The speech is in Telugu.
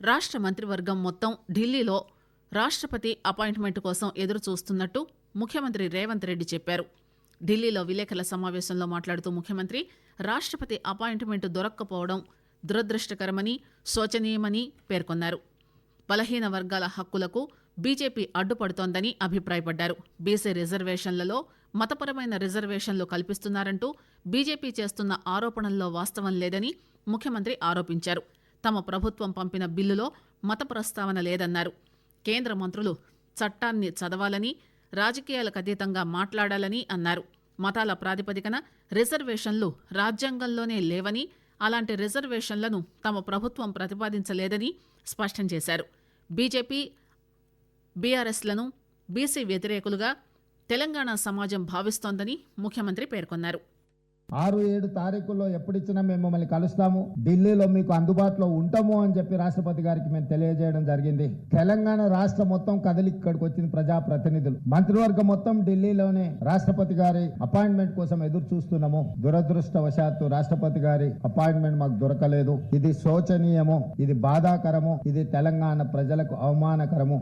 రాష్ట్ర మంత్రివర్గం మొత్తం ఢిల్లీలో రాష్ట్రపతి అపాయింట్మెంట్ కోసం ఎదురు చూస్తున్నట్టు ముఖ్యమంత్రి రేవంత్ రెడ్డి చెప్పారు. ఢిల్లీలో విలేకరుల సమావేశంలో మాట్లాడుతూ ముఖ్యమంత్రి రాష్ట్రపతి అపాయింట్మెంట్ దొరక్కపోవడం దురదృష్టకరమని శోచనీయమని పేర్కొన్నారు. బలహీన వర్గాల హక్కులకు బీజేపీ అడ్డుపడుతోందని అభిప్రాయపడ్డారు. బీసీ రిజర్వేషన్లలో మతపరమైన రిజర్వేషన్లు కల్పిస్తున్నారంటూ బీజేపీ చేస్తున్న ఆరోపణల్లో వాస్తవం లేదని ముఖ్యమంత్రి ఆరోపించారు. తమ ప్రభుత్వం పంపిన బిల్లులో మత ప్రస్తావన లేదన్నారు. కేంద్ర మంత్రులు చట్టాన్ని చదవాలని రాజకీయాలకు అతీతంగా మాట్లాడాలని అన్నారు. మతాల ప్రాతిపదికన రిజర్వేషన్లు రాజ్యాంగంలోనే లేవని అలాంటి రిజర్వేషన్లను తమ ప్రభుత్వం ప్రతిపాదించలేదని స్పష్టం చేశారు. బీజేపీ బీఆర్ఎస్లను బీసీ వ్యతిరేకులుగా తెలంగాణ సమాజం భావిస్తోందని ముఖ్యమంత్రి పేర్కొన్నారు. ఆరు ఏడు తారీఖుల్లో ఎప్పుడిచ్చినా మేము మిమ్మల్ని కలుస్తాము. ఢిల్లీలో మీకు అందుబాటులో ఉంటాము అని చెప్పి రాష్ట్రపతి గారికి మేము తెలియజేయడం జరిగింది. తెలంగాణ రాష్ట్ర మొత్తం కదిలి ఇక్కడికి వచ్చిన ప్రజా ప్రతినిధులు మంత్రివర్గం మొత్తం ఢిల్లీలోనే రాష్ట్రపతి గారి అపాయింట్మెంట్ కోసం ఎదురు చూస్తున్నాము దురదృష్టవశాత్తు రాష్ట్రపతి గారి అపాయింట్మెంట్ మాకు దొరకలేదు. ఇది శోచనీయము ఇది బాధాకరము ఇది తెలంగాణ ప్రజలకు అవమానకరము.